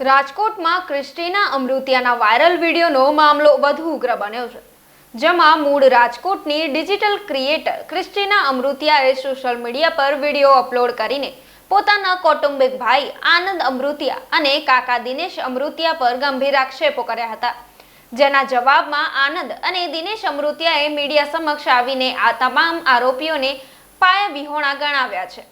રાજકોટમાં Christina અમૃતિયાના viral વિડીયોનો મામલો વધુ ઉગ્ર બન્યો છે. જેમાં મૂળ રાજકોટની ડિજિટલ ક્રિએટર ક્રિસ્ટીના અમૃતિયાએ સોશિયલ મીડિયા પર વીડિયો અપલોડ કરીને પોતાના કૌટુંબિક ભાઈ આનંદ અમૃતિયા અને કાકા દિનેશ અમૃતિયા પર ગંભીર આક્ષેપો કર્યા હતા. જેના જવાબમાં આનંદ અને દિનેશ અમૃતિયાએ મીડિયા સમક્ષ આવીને આ તમામ આરોપીઓને પાયા વિહોણા ગણાવ્યા છે.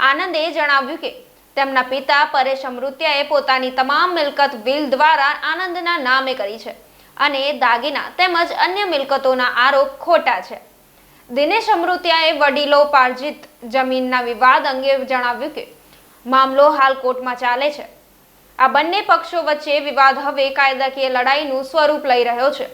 આનંદે જણાવ્યું કે તેમના પિતા પરેશ અમૃત્યાએ પોતાની તમામ મિલકત વિલ દ્વારા આનંદના નામે કરી છે અને દાગીના તેમજ અન્ય મિલકતોના આરોપ ખોટા છે. દિનેશ અમૃત્યાએ વડીલો પાર્જિત જમીનના વિવાદ અંગે જણાવ્યું કે, મામલો હાલ કોર્ટમાં ચાલે છે. આ બંને પક્ષો વચ્ચે વિવાદ હવે કાયદાકીય લડાઈનું સ્વરૂપ લઈ રહ્યો છે.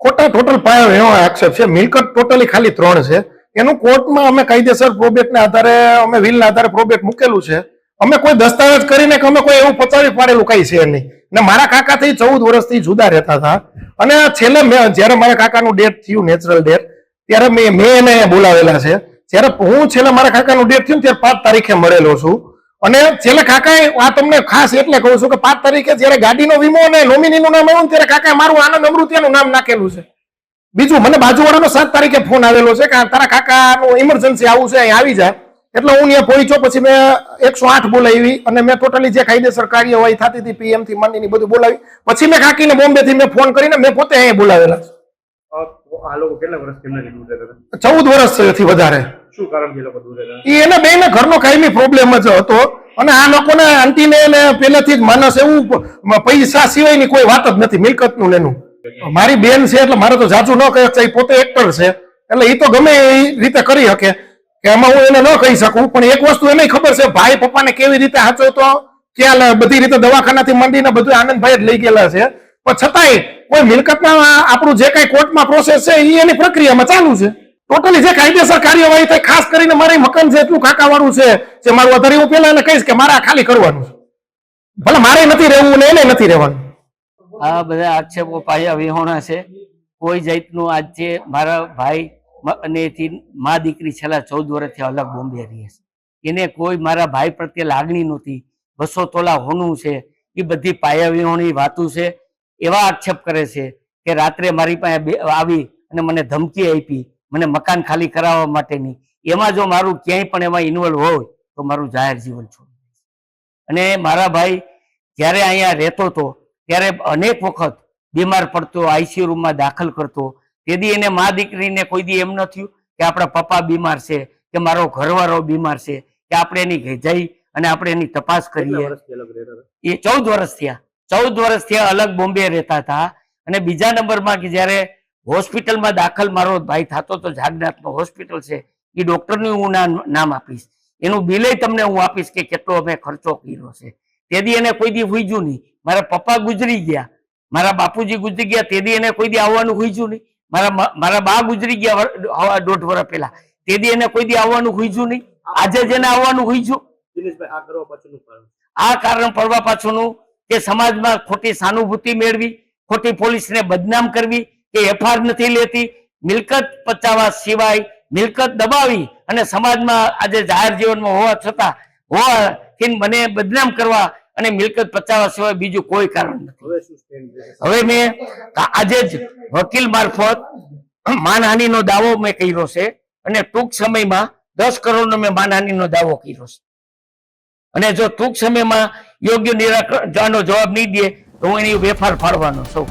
ખોટા ટોટલ પાયો એનો આક્ષેપ છે. મિલકત ટોટલી ખાલી ત્રણ છે. એનું કોર્ટમાં અમે કાયદેસર પ્રોબેટના આધારે, અમે વિલના આધારે પ્રોબેટ મૂકેલું છે. અમે કોઈ દસ્તાવેજ કરીને કે અમે કોઈ એવું પચાવી પાડેલું કઈ છે નહીં. ને મારા કાકા થી ચૌદ વર્ષથી જુદા રહેતા હતા. અને છેલ્લે મેં, જ્યારે મારા કાકાનું ડેથ થયું નેચરલ ડેથ ત્યારે મેં મેં એને બોલાવેલા છે. જ્યારે હું છેલ્લે મારા કાકાનું ડેથ થયું, ત્યારે પાંચ તારીખે મળેલો છું. અને છેલ્લે કાકાએ આ તમને ખાસ એટલે કહું છું કે પાંચ તારીખે જ્યારે ગાડીનો વીમો અને નોમિનીનું નામ આવ્યું ત્યારે કાકાએ મારું આનંદ અમૃતિયાનું નામ નાખેલું છે. બીજું મને બાજુવાળાનો સાત તારીખે ફોન આવેલો છે કે તારા કાકાનું ઇમરજન્સી આવું છે અહીં આવી જાય. એટલે હું અહીંયા પહોંચ્યો પછી મેં એકસો આઠ બોલાવી અને મેં ટોટલી જે કાયદેસર કાર્યવાહી થતી હતી પીએમથી માંડીને બધું બોલાવી. પછી મેં કાકીને બોમ્બે થી મેં ફોન કરીને મેં પોતે અહીંયા બોલાવેલા કેટલા વર્ષ ચૌદ વર્ષથી વધારે. શું બે ને એને ઘરનો કાયમી પ્રોબ્લેમ જ હતો. અને આ લોકોને આંટીને એને પહેલેથી જ માનસ એવું પૈસા સિવાયની કોઈ વાત જ નથી મિલકતનું ને એનું. મારી બેન છે એટલે મારે તો જાજુ ન કહે એ પોતે એક્ટર છે. એટલે એ તો ગમે એ રીતે કરી શકે. કે એમાં હું એને ન કહી શકું, પણ એક વસ્તુ એને ખબર છે, ભાઈ પપ્પાને કેવી રીતે હાચો તો ક્યાં બધી રીતે દવાખાનાથી માંડીને બધું આનંદભાઈ જ લઈ ગયેલા છે. પણ છતાંય કોઈ મિલકતના આપણું જે કઈ કોર્ટમાં પ્રોસેસ છે એ એની પ્રક્રિયામાં ચાલુ છે. ટોટલી જે કાયદેસર કાર્યવાહી થાય, ખાસ કરીને મારી મકાન છે એટલું કાકાવાળું છે, જે મારું વધારે હું પેલા એને કહીશ કે મારે ખાલી કરવાનું છે. ભલે મારે નથી રહેવું ને એને નથી રહેવાનું. આ બધા આક્ષેપો પાયા વિહોણા છે. કોઈ જાતનું આજ મારા ભાઈ અને એથી મા દીકરી છેલ્લા ચૌદ વર્ષથી અલગ બોમ્બે રહે છે. એને કોઈ મારા ભાઈ પ્રત્યે લાગણી નહોતી. બસો તોલા હોનું છે. એ બધી પાયા વિહોણી વાતું છે. એવા આક્ષેપ કરે છે કે રાત્રે મારી પાસે આવી અને મને ધમકી આપી, મને મકાન ખાલી કરાવવા માટેની. એમાં જો મારું ક્યાંય પણ એમાં ઇન્વોલ્વ હોય, તો મારું જાહેર જીવન છોડી અને મારા ભાઈ જ્યારે અહીંયા રહેતો હતો ત્યારે અનેક વખત બીમાર પડતો આઈસીયુ રૂમમાં દાખલ કરતો તેથી એને મા દીકરીને કોઈ દી એમ ન થયું કે આપણા પપ્પા બીમાર છે કે મારો ઘરવાળો બીમાર છે કે આપણે એની ઘેજાઈ અને આપણે એની તપાસ કરીએ. એ ચૌદ વર્ષ થયા. ચૌદ વર્ષ થયા અલગ બોમ્બે રહેતા હતા. અને બીજા નંબરમાં કે જ્યારે હોસ્પિટલમાં દાખલ મારો ભાઈ થતો તો જાગનાથનો હોસ્પિટલ છે એ ડોક્ટરનું હું નામ નામ આપીશ. એનું બિલે તમને હું આપીશ કે કેટલો અમે ખર્ચો કર્યો છે. તેથી એને કોઈ દી હુઈજું નહીં. મારા પપ્પા ગુજરી ગયા. મારા બાપુજી ગુજરી ગયા તેથી એને કોઈ દી આવવાનું હુઈજું નહીં. મારા મારા બા ગુજરી ગયા આવા દોઢ વર્ષ પહેલા. તેથી એને કોઈ દી આવવાનું હુઈજું નહીં. આજે જેને આવવાનું હુઈજું. આ કારણ? પડવા પાછળનું કે સમાજમાં ખોટી સાનુભૂતિ મેળવી ખોટી પોલીસને બદનામ કરવી કે એફઆર નથી લેતી. મિલકત પચાવવા સિવાય મિલકત દબાવી અને સમાજમાં આજે જાહેર જીવનમાં હોવા છતાં હોવાથી મને બદનામ કરવા અને મિલકત પચાવવા સિવાય બીજું કોઈ કારણ નથી. હવે મેં આજે જ વકીલ મારફત માનહાનિનો દાવો મેં કર્યો છે અને ટૂંક સમયમાં દસ કરોડનો મેં માનહાનિનો દાવો કર્યો છે. અને જો ટૂંક સમયમાં યોગ્ય નિરાકરણ જવાબ નહીં દે તો હું એની વેફાર ફાળવાનો છું.